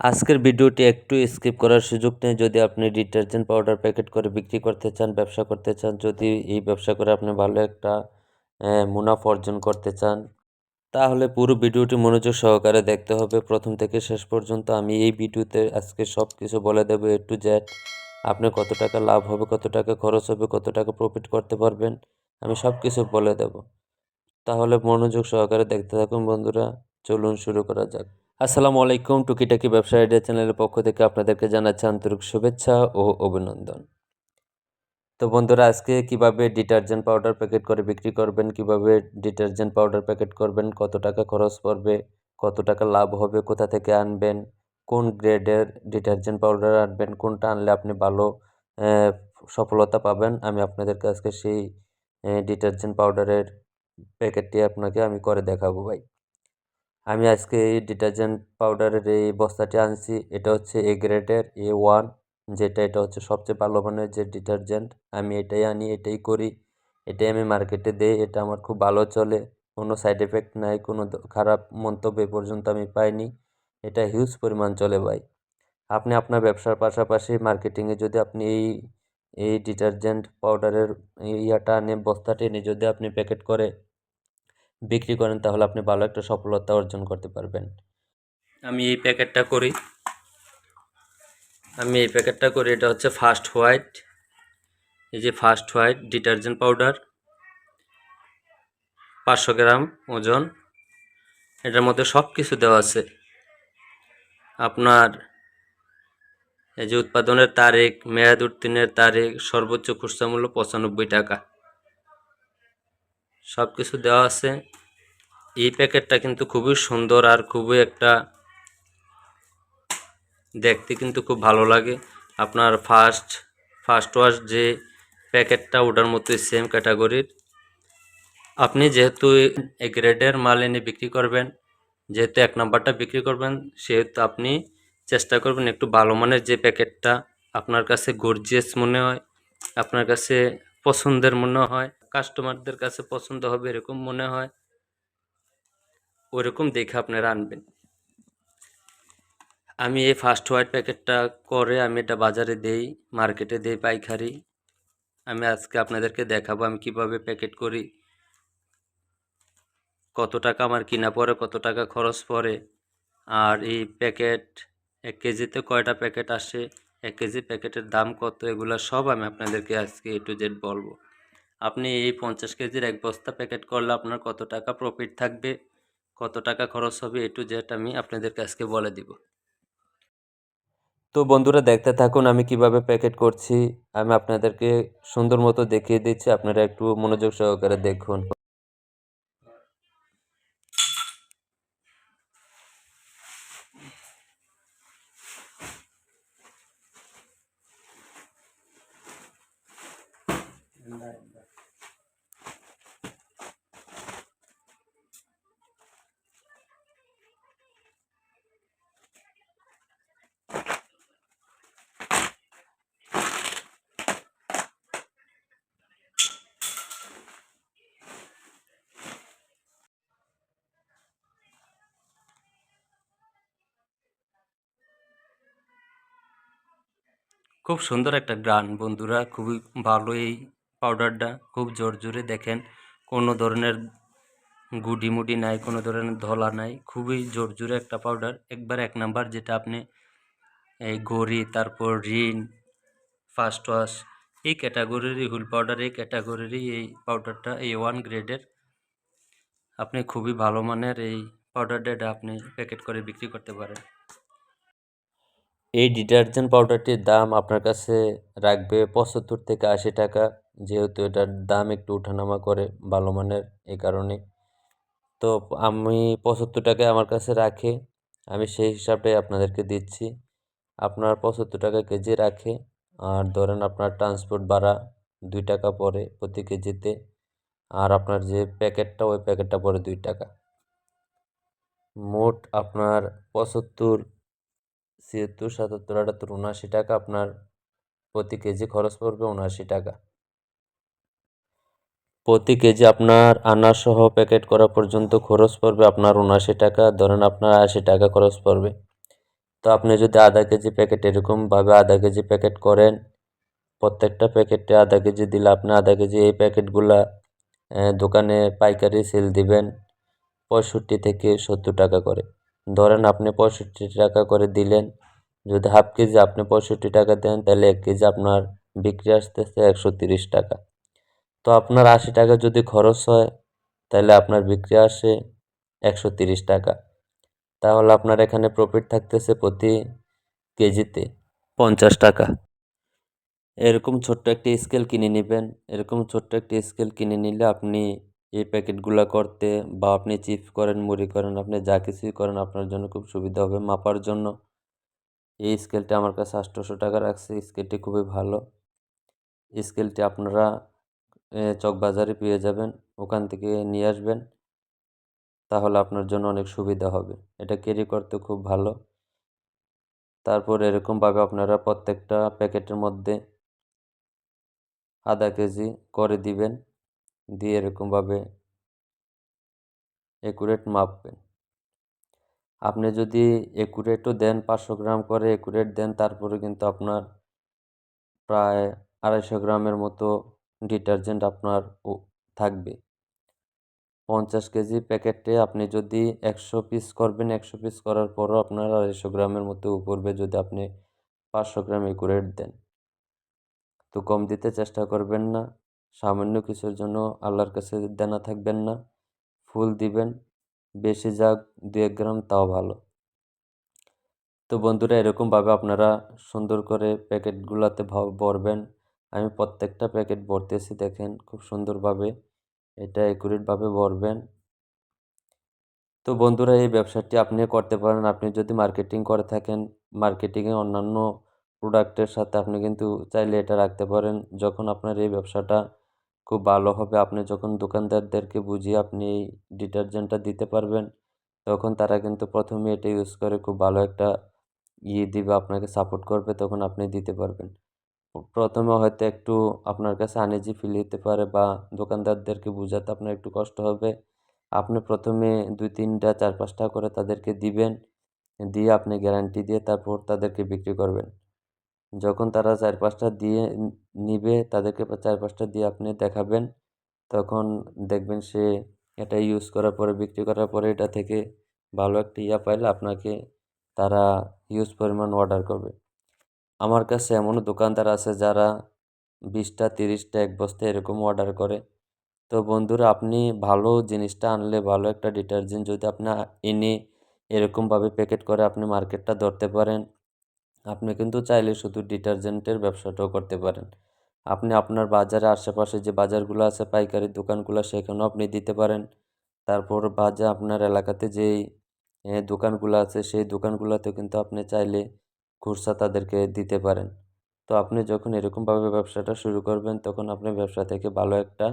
আজকের ভিডিওটি একটু স্কিপ করার সুযোগ নেই। যদি আপনি ডিটারজেন্ট পাউডার প্যাকেট করে বিক্রি করতে চান, ব্যবসা করতে চান, যদি এই ব্যবসা করে আপনি ভালো একটা মুনাফা অর্জন করতে চান, তাহলে পুরো ভিডিওটি মনোযোগ সহকারে দেখতে হবে। প্রথম থেকে শেষ পর্যন্ত আমি এই ভিডিওতে আজকে সব কিছু বলে দেবো এ টু জেড আপনি কত টাকা লাভ হবে, কত টাকা খরচ হবে, কত টাকা প্রফিট করতে পারবেন, আমি সব কিছু বলে দেব। তাহলে মনোযোগ সহকারে দেখতে থাকুন বন্ধুরা, চলুন শুরু করা যাক। আসসালামু আলাইকুম টুকিটাকি ব্যবসা আইডিয়া চ্যানেলের পক্ষ থেকে আপনাদেরকে জানাচ্ছি আন্তরিক শুভেচ্ছা ও অভিনন্দন। তো বন্ধুরা, আজকে কীভাবে ডিটারজেন্ট পাউডার প্যাকেট করে বিক্রি করবেন, কীভাবে ডিটারজেন্ট পাউডার প্যাকেট করবেন, কত টাকা খরচ পড়বে, কত টাকা লাভ হবে, কোথা থেকে আনবেন, কোন গ্রেডের ডিটারজেন্ট পাউডার আনবেন, কোনটা আনলে আপনি ভালো সফলতা পাবেন, আমি আপনাদেরকে আজকে সেই ডিটারজেন্ট পাউডারের প্যাকেটটি আপনাকে আমি করে দেখাবো ভাই। আমি আজকে এই ডিটারজেন্ট পাউডারের এই বস্তাটি আনছি। এটা হচ্ছে এ গ্রেডের এ ওয়ান যেটা এটা হচ্ছে সবচেয়ে ভালো মানের যে ডিটারজেন্ট। আমি এটাই আনি, এটাই করি। এটাই আমি মার্কেটে দিই, এটা আমার খুব ভালো চলে। কোনো সাইড এফেক্ট নাই, কোনো খারাপ মন্তব্য পর্যন্ত আমি পাইনি। এটা হিউজ পরিমাণ চলে ভাই। আপনি আপনার ব্যবসার পাশাপাশি মার্কেটিংয়ে যদি আপনি এই এই ডিটারজেন্ট পাউডারের ইয়াটা আনে বস্তাটি এনে যদি আপনি প্যাকেট করে বিক্রি করেন, তাহলে আপনি ভালো একটা সফলতা অর্জন করতে পারবেন। আমি এই প্যাকেটটা করি। আমি এই প্যাকেটটা করি, এটা হচ্ছে ফার্স্ট হোয়াইট। এই যে ফার্স্ট হোয়াইট ডিটারজেন্ট পাউডার। পাঁচশো গ্রাম ওজন। এটার মধ্যে সব কিছু দেওয়া আছে। আপনার এই যে উৎপাদনের তারিখ, মেয়াদ উত্তীর্ণের তারিখ, সর্বোচ্চ খুচরা মূল্য পঁচানব্বই টাকা। সব কিছু দেওয়া আছে। এই প্যাকেটটা কিন্তু খুবই সুন্দর আর খুবই একটা দেখতে কিন্তু খুব ভালো লাগে। আপনার ফার্স্ট ফার্স্ট ওয়াশ যে প্যাকেটটা ওটার মতোই সেম ক্যাটাগরির আপনি যেহেতু গ্রেডের মাল এনে বিক্রি করবেন, যেহেতু এক নাম্বারটা বিক্রি করবেন, সেহেতু আপনি চেষ্টা করবেন একটু ভালো মানের যে প্যাকেটটা আপনার কাছে গর্জিয়াস মনে হয়, আপনার কাছে পছন্দের মনে হয়। কাস্টমারদের কাছে পছন্দ হবে এরকম মনে হয়, ওইরকম দেখে আপনারা আনবেন। আমি এই ফার্স্ট হোয়াইট প্যাকেটটা করে আমি এটা বাজারে দেই মার্কেটে দেই পাইকারি। আমি আজকে আপনাদেরকে দেখাবো আমি কীভাবে প্যাকেট করি, কত টাকা আমার কিনা পড়ে, কত টাকা খরচ পড়ে। আর এই প্যাকেট এক কেজিতে কয়টা প্যাকেট আসে, এক কেজি প্যাকেটের দাম কত, এগুলো সব আমি আপনাদেরকে আজকে এ টু জেড বলব। আপনি এই পঞ্চাশ কেজির এক বস্তা প্যাকেট করলে আপনার কত টাকা প্রফিট থাকবে? কত টাকা খরচ হবে? এ টু আমি আপনাদেরকে আজকে বলে দিব। তো বন্ধুরা, দেখতে থাকুন আমি কীভাবে প্যাকেট করছি। আমি আপনাদেরকে সুন্দর মতো দেখিয়ে দিচ্ছি। আপনারা একটু মনোযোগ সহকারে দেখুন। খুব সুন্দর একটা গ্রান, বন্ধুরা। খুবই ভালো এই পাউডারটা। খুব জোর জোরে দেখেন, কোনো ধরনের গুডি মুডি নাই, কোনো ধরনের ধলা নাই। খুবই জোর জোরে একটা পাউডার। একবার এক নাম্বার যেটা আপনি এই গড়ি তারপর রিন ফার্স্ট ওয়াশ, এই ক্যাটাগরিরই হুল পাউডার, এই ক্যাটাগরিরই এই পাউডারটা, এই ওয়ান গ্রেডের। আপনি খুবই ভালো মানের এই পাউডারটা আপনি প্যাকেট করে বিক্রি করতে পারেন। এই ডিটারজেন্ট পাউডারটির দাম আপনার কাছে রাখবে পঁচাত্তর থেকে আশি টাকা। যেহেতু এটার দাম একটু ওঠানামা করে, ভালো মানের এই কারণে। তো আমি পঁচাত্তর টাকায় আমার কাছে রাখে, আমি সেই হিসাবটাই আপনাদেরকে দিচ্ছি। আপনার পঁচাত্তর টাকা কেজি রাখে, আর ধরেন আপনার ট্রান্সপোর্ট ভাড়া দুই টাকা পড়ে প্রতি কেজিতে, আর আপনার যে প্যাকেটটা, ওই প্যাকেটটা পড়ে দুই টাকা। মোট আপনার পঁচাত্তর ছিয়াত্তর, সাতাত্তর, আটাত্তর, উনআশি টাকা আপনার প্রতি কেজি খরচ পড়বে উনআশি টাকা। প্রতি কেজি আপনার আনা সহ প্যাকেট করা পর্যন্ত খরচ পড়বে আপনার উনআশি টাকা, ধরেন আপনার আশি টাকা খরচ পড়বে। তো আপনি যদি আধা কেজি প্যাকেট এরকমভাবে আধা কেজি প্যাকেট করেন, প্রত্যেকটা প্যাকেটে আধা কেজি দিলে আপনি আধা কেজি এই প্যাকেটগুলা দোকানে পাইকারি সেল দিবেন পঁয়ষট্টি থেকে সত্তর টাকা করে। ধরেন আপনি পঁয়ষট্টি টাকা করে দিলেন, যদি হাফ কেজি আপনি পঁয়ষট্টি টাকা দেন, তাহলে এক কেজি আপনার বিক্রি আসতেছে একশো তিরিশ টাকা। তো আপনার আশি টাকা যদি খরচ হয়, তাহলে আপনার বিক্রি আসে একশো তিরিশ টাকা। তাহলে আপনার এখানে প্রফিট থাকতেছে প্রতি কেজিতে পঞ্চাশ টাকা। এরকম ছোট্ট একটি স্কেল কিনে নেবেন। এরকম ছোট্ট একটি স্কেল কিনে নিলে আপনি এই প্যাকেটগুলো করতে বা আপনি চিপস করেন, মুড়ি করেন, আপনি যা কিছুই করেন, আপনার জন্য খুব সুবিধা হবে মাপার জন্য। এই স্কেলটি আমার কাছে আটশোশো টাকা রাখছে স্কেলটি খুবই ভালো। স্কেলটি আপনারা চকবাজারে পেয়ে যাবেন, ওখান থেকে নিয়ে আসবেন। তাহলে আপনার জন্য অনেক সুবিধা হবে। এটা ক্যারি করতে খুব ভালো। তারপর এরকমভাবে আপনারা প্রত্যেকটা প্যাকেটের মধ্যে আধা কেজি করে দিবেন। দিয়ে এরকমভাবে একুরেট মাপবেন। আপনি যদি একুরেটও দেন পাঁচশো গ্রাম করে একুরেট দেন, তারপরে কিন্তু আপনার প্রায় আড়াইশো গ্রামের মতো ডিটারজেন্ট আপনার থাকবে। পঞ্চাশ কেজি প্যাকেটে আপনি যদি একশো পিস করবেন, একশো পিস করার পরও আপনার আড়াইশো গ্রামের মতো পড়বে যদি আপনি পাঁচশো গ্রাম একুরেট দেন। তো কম দিতে চেষ্টা করবেন না। সামান্য কিছুর জন্য আল্লাহর কাছে দেনা থাকবেন না। ফুল দিবেন, বেশি যাক দু এক গ্রাম তাও ভালো। তো বন্ধুরা, এরকমভাবে আপনারা সুন্দর করে প্যাকেটগুলোতে ভরবেন। আমি প্রত্যেকটা প্যাকেট ভরতেছি, দেখেন খুব সুন্দরভাবে এটা একুরেটভাবে ভরবেন। তো বন্ধুরা, এই ব্যবসাটি আপনি করতে পারেন। আপনি যদি মার্কেটিং করে থাকেন মার্কেটিংয়ে অন্যান্য প্রোডাক্টের সাথে আপনি কিন্তু চাইলে এটা রাখতে পারেন। যখন আপনার এই ব্যবসাটা খুব ভালো হবে, আপনি যখন দোকানদারদেরকে বুঝিয়ে আপনি এই ডিটারজেন্টটা দিতে পারবেন, তখন তারা কিন্তু প্রথমে এটা ইউজ করে খুব ভালো একটা ইয়ে দিবে, আপনাকে সাপোর্ট করবে, তখন আপনি দিতে পারবেন। প্রথমে হয়তো একটু আপনার কাছে আনইজি ফিল হতে পারে বা দোকানদারদেরকে বোঝাতে আপনার একটু কষ্ট হবে। আপনি প্রথমে দুই তিনটা, চার পাঁচটা করে তাদেরকে দিবেন, দিয়ে আপনি গ্যারান্টি দিয়ে তারপর তাদেরকে বিক্রি করবেন। যখন তারা চার পাঁচটা দিয়ে নিবে, তাদেরকে চার পাঁচটা দিয়ে আপনি দেখাবেন, তখন দেখবেন সে এটা ইউজ করার পরে, বিক্রি করার পরে এটা থেকে ভালো একটা ইয়া পাইলে আপনাকে তারা হিউজ পরিমাণ অর্ডার করবে। আমার কাছে এমনও দোকানদার আছে যারা বিশটা, তিরিশটা, এক বস্তা এরকম অর্ডার করে। তো বন্ধুরা, আপনি ভালো জিনিসটা আনলে ভালো একটা ডিটারজেন্ট যদি আপনি, এনে এরকমভাবে প্যাকেট করে আপনি মার্কেটটা ধরতে পারেন আপনি কিন্তু চাইলে শুধু ডিটারজেন্টের ব্যবসাটাও করতে পারেন। আপনি আপনার বাজারে আশেপাশে যে বাজারগুলো আছে, পাইকারি দোকানগুলো, সেখানেও আপনি দিতে পারেন। তারপর বাজার আপনার এলাকাতে যেই দোকানগুলো আছে, সেই দোকানগুলোতেও কিন্তু আপনি চাইলে খুচরা তাদেরকে দিতে পারেন। তো আপনি যখন এরকমভাবে ব্যবসাটা শুরু করবেন, তখন আপনি ব্যবসা থেকে ভালো একটা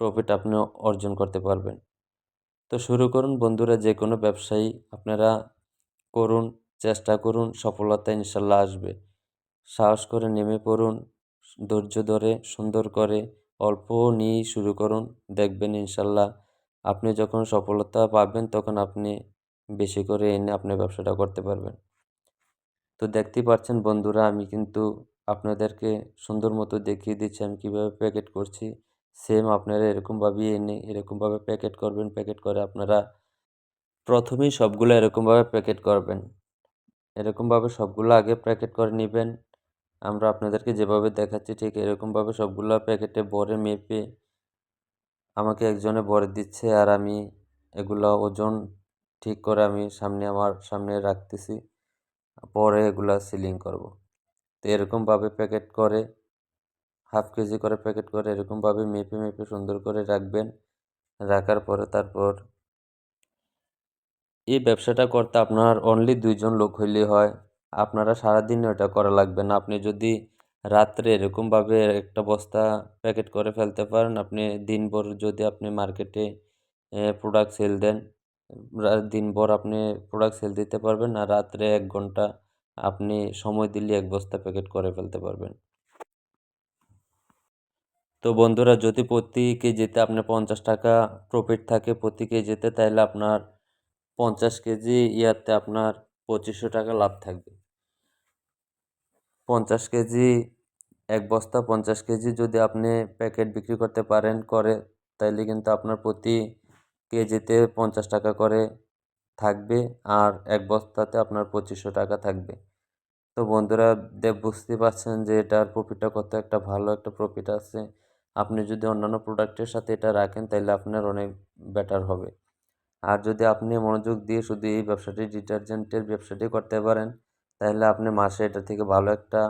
প্রফিট আপনি অর্জন করতে পারবেন। তো শুরু করুন বন্ধুরা যে কোনো ব্যবসায়ী আপনারা করুন। চেষ্টা করুন, সফলতা ইনশাল্লাহ আসবে। সাহস করে নেমে পড়ুন, ধৈর্য ধরে, সুন্দর করে, অল্প নিয়েই শুরু করুন, দেখবেন ইনশাল্লাহ আপনি যখন সফলতা পাবেন তখন আপনি বেশি করে এনে আপনি ব্যবসাটা করতে পারবেন। তো দেখতেই পাচ্ছেন বন্ধুরা, আমি কিন্তু আপনাদেরকে সুন্দর মতো দেখিয়ে দিচ্ছি আমি কীভাবে প্যাকেট করছি। সেম আপনারা এরকমভাবেই এনে, এরকমভাবে প্যাকেট করবেন প্যাকেট করে আপনারা প্রথমেই সবগুলো এরকমভাবে প্যাকেট করবেন। এরকমভাবে সবগুলো আগে প্যাকেট করে নেবেন। আমরা আপনাদেরকে যেভাবে দেখাচ্ছি ঠিক এরকমভাবে সবগুলো প্যাকেটে ভরে মেপে আমাকে একজনে ভরে দিচ্ছে আর আমি এগুলো ওজন ঠিক করে আমি সামনে আমার সামনে রাখতেছি। পরে এগুলা সিলিং করব। তো এরকমভাবে প্যাকেট করে, হাফ কেজি করে প্যাকেট করে এরকমভাবে মেপে মেপে সুন্দর করে রাখবেন। রাখার পরে তারপর এই ব্যবসাটা করতে আপনার অনলি দুইজন লোক হইলেই হয়। আপনারা সারাদিন ওটা করা লাগবে না। আপনি যদি রাত্রে এরকমভাবে একটা বস্তা প্যাকেট করে ফেলতে পারেন, আপনি দিনভর যদি আপনি মার্কেটে প্রোডাক্ট সেল দেন দিনভর আপনি প্রোডাক্ট সেল দিতে পারবেন আর রাত্রে এক ঘণ্টা আপনি সময় দিলে এক বস্তা প্যাকেট করে ফেলতে পারবেন। তো বন্ধুরা, যদি প্রতি কেজিতে আপনার পঞ্চাশ টাকা প্রফিট থাকে প্রতি কেজিতে তাহলে আপনার পঞ্চাশ কেজি ইয়াতে আপনার পঁচিশশো টাকা লাভ থাকবে। পঞ্চাশ কেজি, এক বস্তা পঞ্চাশ কেজি যদি আপনি প্যাকেট বিক্রি করতে পারেন করে, তাইলে কিন্তু আপনার প্রতি কেজিতে পঞ্চাশ টাকা করে থাকবে আর এক বস্তাতে আপনার পঁচিশশো টাকা থাকবে। তো বন্ধুরা, দেব বুঝতে পারছেন যে এটার প্রফিটটা কত একটা ভালো একটা প্রফিট আছে। আপনি যদি অন্যান্য প্রোডাক্টের সাথে এটা রাখেন তাহলে আপনার অনেক বেটার হবে। আর যদি আপনি মনোযোগ দিয়ে শুধু এই ব্যবসাটি ডিটারজেন্টের ব্যবসাটি করতে পারেন, তাহলে আপনি মাসে এটা থেকে ভালো একটা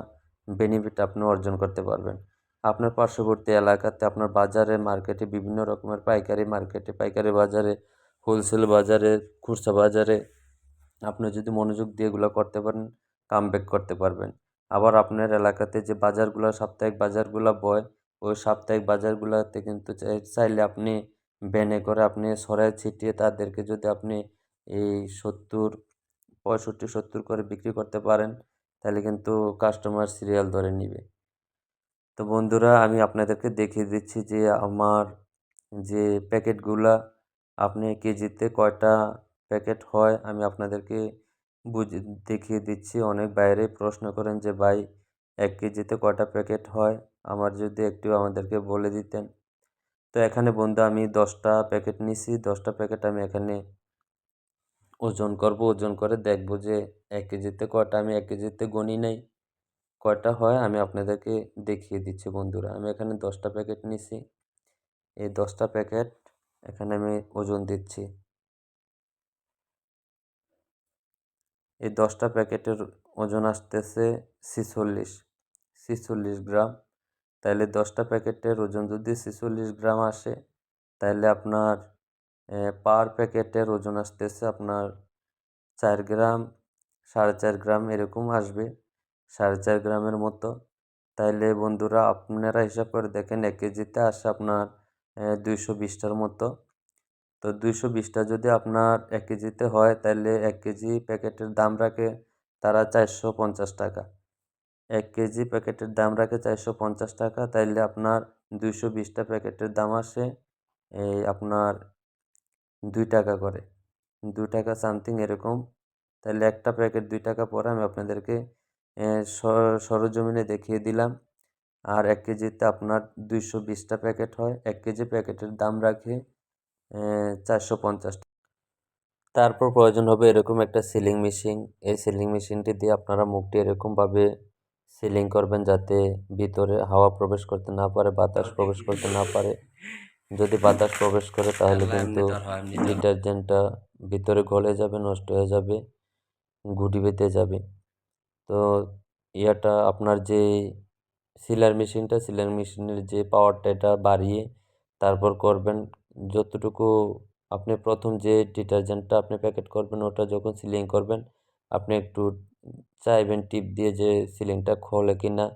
বেনিফিট আপনি অর্জন করতে পারবেন। আপনার পার্শ্ববর্তী এলাকাতে আপনার বাজারে মার্কেটে বিভিন্ন রকমের পাইকারি মার্কেটে পাইকারি বাজারে হোলসেল বাজারে, খুচরা বাজারে আপনি যদি মনোযোগ দিয়ে এগুলো করতে পারেন কাম করতে পারবেন। আবার আপনার এলাকাতে যে বাজারগুলো, সাপ্তাহিক বাজারগুলো বয়, ওই সাপ্তাহিক বাজারগুলোতে কিন্তু চাইলে আপনি ভ্যানে করে আপনি সরাই ছিটিয়ে তাদেরকে যদি আপনি এই সত্তর, পঁয়ষট্টি, সত্তর করে বিক্রি করতে পারেন, তাহলে কিন্তু কাস্টমার সিরিয়াল ধরে নিবে। তো বন্ধুরা, আমি আপনাদেরকে দেখিয়ে দিচ্ছি যে আমার যে প্যাকেটগুলা, আপনি কেজিতে কয়টা প্যাকেট হয়, আমি আপনাদেরকে বুঝে, দেখিয়ে দিচ্ছি। অনেক বাইরে প্রশ্ন করেন যে, ভাই, এক কেজিতে কয়টা প্যাকেট হয়? আমার যদি একটু আমাদেরকে বলে দিতেন। তো এখানে বন্ধু আমি দশটা প্যাকেট নিছি, দশটা প্যাকেট আমি এখানে ওজন করব। ওজন করে দেখব যে এক কেজিতে কয়টা আমি এক কেজিতে গণি নাই, কয়টা হয় আমি আপনাদেরকে দেখিয়ে দিচ্ছি বন্ধুরা। আমি এখানে দশটা প্যাকেট নিছি, এই দশটা প্যাকেট এখানে আমি ওজন দিচ্ছি। এই দশটা প্যাকেটের ওজন আসতেছে ছিচল্লিশ ছিচল্লিশ গ্রাম। তাহলে দশটা প্যাকেটের ওজন যদি ছিচল্লিশ গ্রাম আসে তাহলে আপনার পার প্যাকেটের ওজন আসতেছে আপনার চার গ্রাম, সাড়ে চার গ্রাম এরকম আসবে, সাড়ে চার গ্রামের মতো। তাইলে বন্ধুরা আপনারা হিসাব করে দেখেন, এক কেজিতে আসে আপনার দুইশো বিশটার মতো। তো দুইশো বিশটা যদি আপনার এক কেজিতে হয় তাহলে এক কেজি প্যাকেটের দাম রাখে তারা চারশো পঞ্চাশ টাকা। এক কেজি প্যাকেটের দাম রাখে চারশো পঞ্চাশ টাকা, তাইলে আপনার দুইশো বিশটা প্যাকেটের দাম আসে, এই আপনার দুই টাকা করে। দুই টাকা সামথিং এরকম। তাহলে একটা প্যাকেট দুই টাকা পরে আমি আপনাদেরকে সরজমিনে দেখিয়ে দিলাম। আর এক কেজিতে আপনার দুইশো বিশটা প্যাকেট হয়। এক কেজি প্যাকেটের দাম রাখে চারশো পঞ্চাশ তারপর প্রয়োজন হবে এরকম একটা সিলিং মেশিন। এই সিলিং মেশিনটি দিয়ে আপনারা মুখটি এরকমভাবে সিলিং করবেন যাতে ভিতরে হাওয়া প্রবেশ করতে না পারে বাতাস প্রবেশ করতে না পারে। যদি বাতাস প্রবেশ করে তাহলে কিন্তু ডিটারজেন্টটা ভিতরে গলে যাবে নষ্ট হয়ে যাবে গুটি বেঁধে যাবে। তো ইয়াটা আপনার যে সিলার মেশিনটা সিলার মেশিনের যে পাওয়ারটা এটা বাড়িয়ে তারপর করবেন। যতটুকু আপনি প্রথম যে ডিটারজেন্টটা আপনি প্যাকেট করবেন ওটা যখন সিলিং করবেন আপনি একটু চাইবেন টিপ দিয়ে যে সিলিংটা খোলে কি না,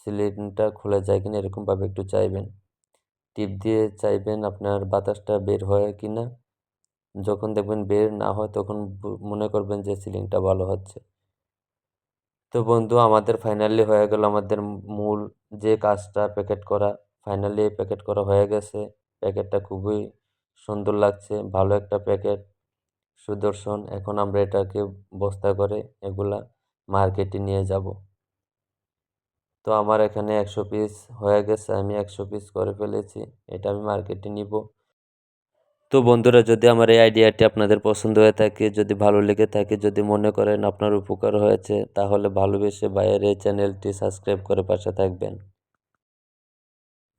সিলিংটা খোলা যায় কি না এরকমভাবে একটু চাইবেন। টিপ দিয়ে চাইবেন আপনার বাতাসটা বের হয় কি না। যখন দেখবেন বের না হয় তখন মনে করবেন যে সিলিংটা ভালো হচ্ছে। তো বন্ধু, আমাদের ফাইনালি হয়ে গেল আমাদের মূল যে কাজটা প্যাকেট করা। ফাইনালি প্যাকেট করা হয়ে গেছে। প্যাকেটটা খুবই সুন্দর লাগছে, ভালো একটা প্যাকেট। সুদর্শন, এখন আমরা এটাকে বস্তা করে এগুলা মার্কেটে নিয়ে যাব। তো আমার এখানে একশো পিস হয়ে গেছে, আমি একশো পিস করে ফেলেছি, এটা আমি মার্কেটে নিব। তো বন্ধুরা, যদি আমার এই আইডিয়াটি আপনাদের পছন্দ হয়ে থাকে, যদি ভালো লেগে থাকে, যদি মনে করেন আপনার উপকার হয়েছে, তাহলে ভালোবেসে বাইরের এই চ্যানেলটি সাবস্ক্রাইব করে পাশে থাকবেন।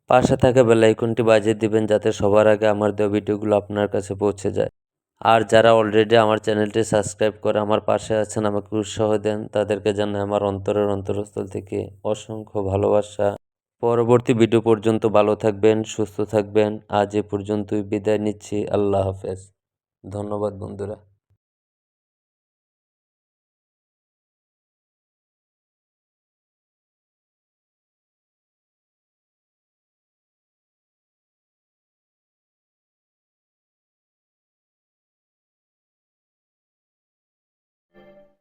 পাশে থাকা বেলাইকনটি বাজিয়ে দিবেন, যাতে সবার আগে আমার দেওয়া ভিডিওগুলো আপনার কাছে পৌঁছে যায়। আর যারা অলরেডি আমার চ্যানেলটি সাবস্ক্রাইব করে আমার পাশে আছেন, আমাকে উৎসাহ দেন, তাদেরকে জানাই আমার অন্তরের অন্তরস্থল থেকে অসংখ্য ভালোবাসা। পরবর্তী ভিডিও পর্যন্ত ভালো থাকবেন, সুস্থ থাকবেন। আজ এ পর্যন্তই বিদায় নিচ্ছি। আল্লাহ হাফেজ। ধন্যবাদ বন্ধুরা। you